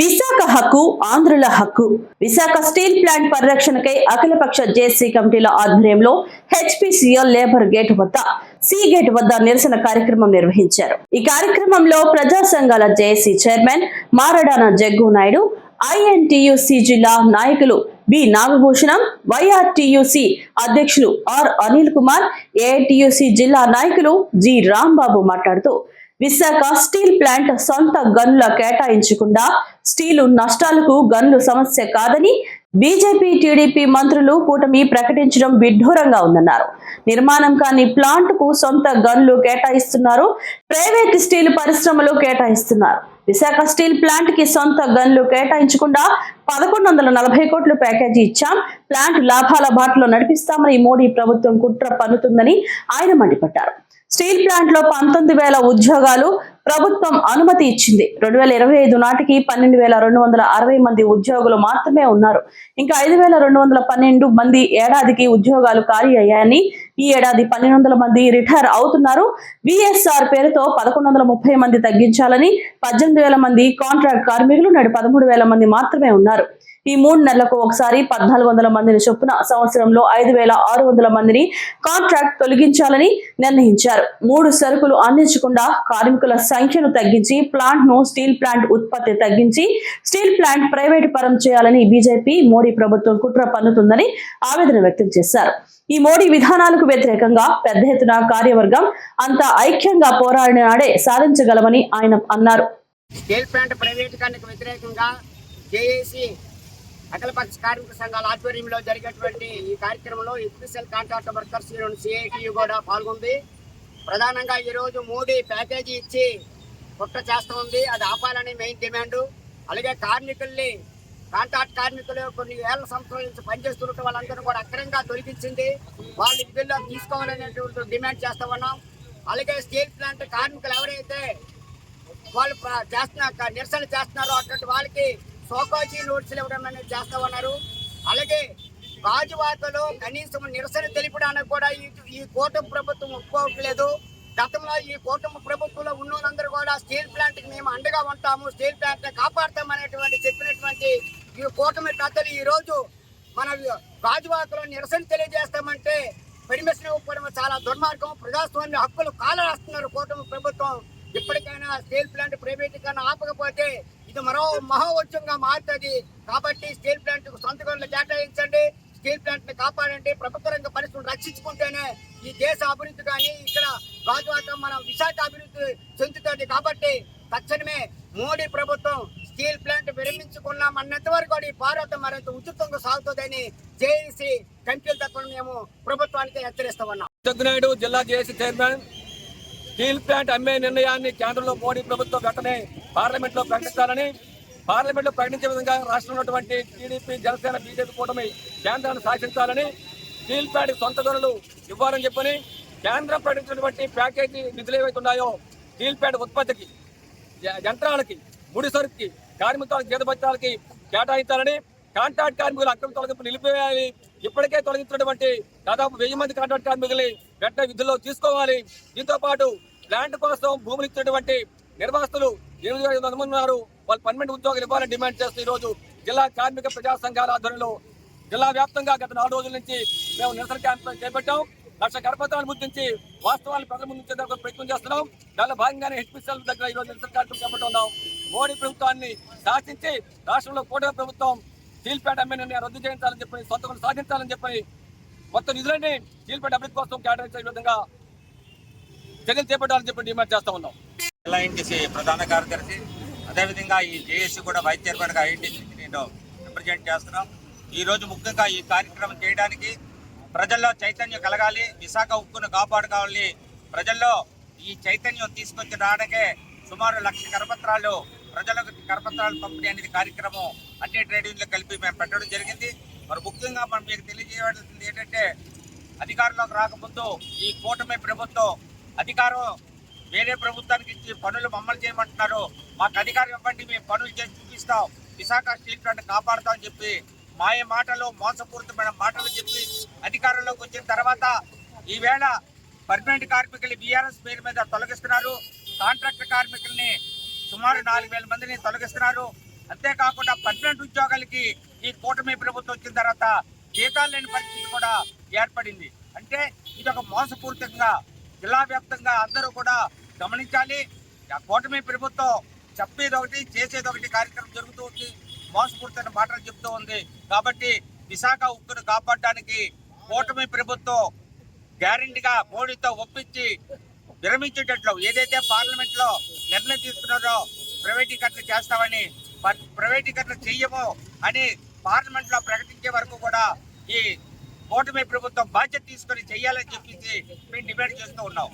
విశాఖ హక్కు ఆంధ్రుల హక్కు. విశాఖ స్టీల్ ప్లాంట్ పరిరక్షణకై అఖిలపక్ష జేసీ కమిటీల ఆధ్వర్యంలో హెచ్పిసిఎల్ లేబర్ గేట్ వద్ద సి గేట్ వద్ద నిరసన కార్యక్రమం నిర్వహించారు. ఈ కార్యక్రమంలో ప్రజా సంఘాల JC chairman Maradana Jaggu Naidu INTUC జిల్లా నాయకులు బి నాగభూషణం వైఆర్టీయూసీ అధ్యక్షులు ఆర్ అనిల్ కుమార్ ఏఐటియుసి జిల్లా నాయకులు జి రాంబాబు మాట్లాడుతూ విశాఖ స్టీల్ ప్లాంట్ సొంత గన్ల కేటాయించకుండా స్టీలు నష్టాలకు గన్లు సమస్య కాదని బీజేపీ టీడీపీ మంత్రులు కూటమి ప్రకటించడం విడ్డూరంగా ఉందన్నారు. నిర్మాణం కాని ప్లాంట్కు సొంత గన్లు కేటాయిస్తున్నారు. ప్రైవేట్ స్టీల్ పరిశ్రమలు కేటాయిస్తున్నారు. విశాఖ స్టీల్ ప్లాంట్కి సొంత గన్లు కేటాయించకుండా పదకొండు వందల నలభై కోట్లు ప్యాకేజీ ఇచ్చాం. ప్లాంట్ లాభాల బాటలో నడిపిస్తామని మోడీ ప్రభుత్వం కుట్ర పన్నుతుందని ఆయన మండిపడ్డారు. స్టీల్ ప్లాంట్లో పంతొమ్మిది వేల ఉద్యోగాలు ప్రభుత్వం అనుమతి ఇచ్చింది. రెండు వేల ఇరవై ఐదు నాటికి పన్నెండు వేల రెండు వందల అరవై మంది ఉద్యోగులు మాత్రమే ఉన్నారు. ఇంకా ఐదు వేల రెండు వందల పన్నెండు మంది ఏడాదికి ఉద్యోగాలు ఖాళీ అయ్యాయని ఈ ఏడాది పన్నెండు వందల మంది రిటైర్ అవుతున్నారు. విఎస్ఆర్ పేరుతో పదకొండు వందల ముప్పై మంది తగ్గించాలని పద్దెనిమిది వేల మంది కాంట్రాక్ట్ కార్మికులు నేడు పదమూడు వేల మంది మాత్రమే ఉన్నారు. ఈ మూడు నెలలకు ఒకసారి పద్నాలుగు వందల మందిని చొప్పున సంవత్సరంలో ఐదు వేల ఆరు వందల మందిని కాంట్రాక్ట్ తొలగించాలని నిర్ణయించారు. మూడు సరుకులు అందించకుండా కార్మికుల సంఖ్యను తగ్గించి ప్లాంట్ను స్టీల్ ప్లాంట్ ఉత్పత్తి తగ్గించి స్టీల్ ప్లాంట్ ప్రైవేటు పరం చేయాలని బీజేపీ మోడీ ప్రభుత్వం కుట్ర పన్నుతుందని ఆవేదన వ్యక్తం చేశారు. ఈ మోడీ విధానాలకు వ్యతిరేకంగా పెద్ద ఎత్తున కార్యవర్గం అంత ఐక్యంగా పోరాడిన నాడే సాధించగలమని ఆయన అన్నారు. స్టీల్ ప్లాంట్ ప్రైవేటీకరణకు వ్యతిరేకంగా జేఏసీ అఖిలపక్ష కార్మిక సంఘాల ఆధ్వర్యంలో జరిగేటువంటి ఈ కార్యక్రమంలో special contract workers union CITU కూడా పాల్గొంది. ప్రధానంగా ఈరోజు మోడీ ప్యాకేజీ ఇచ్చి కుట్ర చేస్తూ ఉంది. అది ఆపాలని మెయిన్ డిమాండ్ అలాగే కార్మికుల్ని కాంట్రాక్ట్ కార్మికులు కొన్ని వేల సంవత్సరాల నుంచి పనిచేస్తున్న వాళ్ళందరూ కూడా అక్రంగా దొరికించింది వాళ్ళు విధుల్లో తీసుకోవాలనేటువంటి డిమాండ్ చేస్తా ఉన్నాం. అలాగే స్టీల్ ప్లాంట్ కార్మికులు ఎవరైతే వాళ్ళు చేస్తున్నారు చేస్తున్న నిరసన చేస్తున్నారో అటువంటి వాళ్ళకి సోకాజీ నోట్స్లు ఇవ్వడం అనేది చేస్తా ఉన్నారు. అలాగే గాజువాకలో కనీసం నిరసన తెలిపడానికి కూడా ఈ ఈ కూటమి ప్రభుత్వం ఒప్పుకోవట్లేదు. గతంలో ఈ కూటమి ప్రభుత్వంలో ఉన్నోళ్ళందరూ కూడా స్టీల్ ప్లాంట్కి మేము అండగా ఉంటాము స్టీల్ ప్లాంట్ని కాపాడతామనేటువంటి అనేటువంటి చెప్పినటువంటి ఈ కూటమి పెద్దలు ఈ రోజు మన గాజువాకలో నిరసన తెలియజేస్తామంటే పర్మిషన్ ఇవ్వకపోవడం చాలా దుర్మార్గం. ప్రజాస్వామ్య హక్కులు కాలరాస్తున్నారు కూటమి ప్రభుత్వం. ఇప్పటికైనా స్టీల్ ప్లాంట్ ప్రైవేటీకరణ ఆపకపోతే ఇది మరో మహోత్సవంగా మారుతుంది. కాబట్టి స్టీల్ ప్లాంట్కు సొంత గనులు కేటాయించండి. స్టీల్ ప్లాంట్ని కాపాడండి. ప్రభుత్వ రంగ పరిశ్రమలు రక్షించుకుంటేనే ఈ దేశ అభివృద్ధి కానీ ఇక్కడ రాజువాకం మన విశాఖ అభివృద్ధి చెందుతుంది. కాబట్టి తక్షణమే మోడీ ప్రభుత్వం స్టీల్ ప్లాంట్ విరమించుకున్నాం అన్నంత వరకు కూడా ఈ భారత్ మరింత ఉచితంగా సాగుతుందని జేఏసీ కంపెనీల తరఫున మేము ప్రభుత్వానికి హెచ్చరిస్తా ఉన్నాం. జగ్గునాయుడు జిల్లా జేఏసీ చైర్మన్ స్టీల్ ప్లాంట్ అమ్మే నిర్ణయాన్ని కేంద్రంలో మోడీ ప్రభుత్వం వెంటనే పార్లమెంట్లో ప్రకటించాలని పార్లమెంట్లో ప్రకటించే విధంగా రాష్ట్రంలో ఉన్నటువంటి టీడీపీ జనసేన బీజేపీ కూటమి కేంద్రాన్ని శాసించాలని స్టీల్ ప్యాడ్ సొంత ధరలు ఇవ్వాలని చెప్పని కేంద్రం ప్రకటించినటువంటి ప్యాకేజీ నిధులు ఏవైతే ఉన్నాయో స్టీల్ ప్యాడ్ ఉత్పత్తికి యంత్రాలకి ముడి సరుకుకి కార్మికులకు జీతభత్యాలకి కేటాయించాలని కాంట్రాక్ట్ కార్మికులు అక్రమ తొలగింపు నిలిపివేయాలి. ఇప్పటికే తొలగించినటువంటి దాదాపు వెయ్యి మంది కాంట్రాక్ట్ కార్మికుల్ని వెంటనే విధుల్లో తీసుకోవాలి. దీంతో పాటు ప్లాంట్ కోసం భూములు ఇచ్చినటువంటి నిర్వాసితులు ఎనిమిది వేల ఐదు మంది ఉన్నారు వాళ్ళు పర్మనెంట్ ఉద్యోగాలు ఇవ్వాలని డిమాండ్ చేస్తూ ఈ రోజు జిల్లా కార్మిక ప్రజా సంఘాల ఆధ్వర్యంలో జిల్లా వ్యాప్తంగా గత నాలుగు రోజుల నుంచి మేము నిరసన క్యాంపెయిన్ చేపట్టాం. లక్ష గర్భతాలను గుర్తించి వాస్తవాలను ప్రజల ముందు ఉంచేందుకు ప్రయత్నం చేస్తున్నాం. దానిలో భాగంగానే హెచ్పిసిఎల్ దగ్గర ఈరోజు నిరసన కార్యక్రమం చేపట్టున్నాం మోడీ ప్రభుత్వాన్ని శాసించి రాష్ట్రంలో కూటమి ప్రభుత్వం స్టీల్ ఎమ్మెల్యే రద్దు చేయించాలని చెప్పి సొంత సాధించాలని చెప్పి మొత్తం నిధులన్నీ స్టీల్ అభివృద్ధి కోసం కేటాయించే విధంగా చర్యలు చేపట్టాలని చెప్పి డిమాండ్ చేస్తా ఉన్నాం. జిల్లా ప్రధాన కార్యదర్శి. అదేవిధంగా ఈ జేఏసీ కూడా వైస్ చైర్మన్గా ఐఎన్టీసీకి నేను రిప్రజెంట్ చేస్తున్నాం. ఈ రోజు ముఖ్యంగా ఈ కార్యక్రమం చేయడానికి ప్రజల్లో చైతన్యం కలగాలి విశాఖ ఉక్కును కాపాడుకోవాలి. ప్రజల్లో ఈ చైతన్యం తీసుకొచ్చి రావడానికే సుమారు లక్ష కరపత్రాలు ప్రజలకు కరపత్రాలు పంపిణీ అనేది కార్యక్రమం అన్ని ట్రేడ్ యూనియన్లు కలిపి మేము పెట్టడం జరిగింది. మరి ముఖ్యంగా మనం మీకు తెలియజేయవలసింది ఏంటంటే అధికారంలోకి రాకముందు ఈ కూటమి ప్రభుత్వం అధికారం వేరే ప్రభుత్వానికి ఇచ్చి పనులు మమ్మల్ని చేయమంటున్నారు. మాకు అధికారం ఇవ్వండి మేము పనులు చేసి చూపిస్తాం. విశాఖ స్టీల్ ప్లాంట్ కాపాడుతామని చెప్పి మాయ మాటలు మోసపూరితమైన మాటలు చెప్పి అధికారంలోకి వచ్చిన తర్వాత ఈవేళ పర్మనెంట్ కార్మికులు బీఆర్ఎస్ పేరు మీద తొలగిస్తున్నారు. కాంట్రాక్ట్ కార్మికుల్ని సుమారు నాలుగు వేల మందిని తొలగిస్తున్నారు. అంతేకాకుండా పర్మనెంట్ ఉద్యోగాలకి ఈ కూటమి ప్రభుత్వం వచ్చిన తర్వాత జీతాలు లేని పరిస్థితి కూడా ఏర్పడింది. అంటే ఇది ఒక మోసపూరితంగా జిల్లా వ్యాప్తంగా అందరూ కూడా గమనించాలి. ఆ కూటమి ప్రభుత్వం చెప్పేది ఒకటి చేసేది ఒకటి కార్యక్రమం జరుగుతూ ఉంది. మోసపూరితైన మాటలు చెప్తూ ఉంది. కాబట్టి విశాఖ ఉక్కును కాపాడడానికి కూటమి ప్రభుత్వం గ్యారంటీగా మోడీతో ఒప్పించి విరమించేటట్లు ఏదైతే పార్లమెంట్లో నిర్ణయం తీసుకున్నారో ప్రైవేటీకరణ చేస్తామని ప్రైవేటీకరణ చెయ్యము అని పార్లమెంట్లో ప్రకటించే వరకు కూడా ఈ కూటమి ప్రభుత్వం బాధ్యత తీసుకొని చేయాలని చెప్పేసి మేము డిమాండ్ చేస్తూ ఉన్నాం.